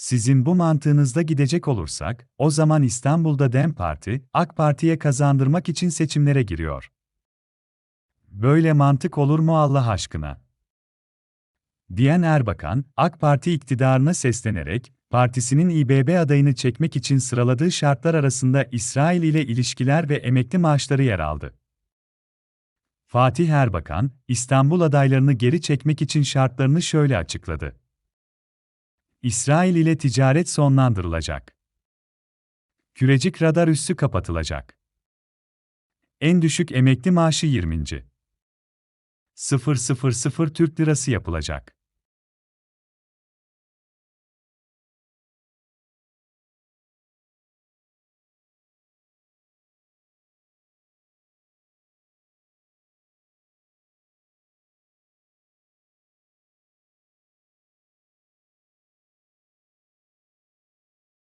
Sizin bu mantığınızda gidecek olursak, o zaman İstanbul'da DEM Parti, AK Parti'ye kazandırmak için seçimlere giriyor. Böyle mantık olur mu Allah aşkına? Diyen Erbakan, AK Parti iktidarına seslenerek, partisinin İBB adayını çekmek için sıraladığı şartlar arasında İsrail ile ilişkiler ve emekli maaşları yer aldı. Fatih Erbakan, İstanbul adaylarını geri çekmek için şartlarını şöyle açıkladı. İsrail ile ticaret sonlandırılacak. Kürecik radar üssü kapatılacak. En düşük emekli maaşı 20. 000 Türk Lirası yapılacak.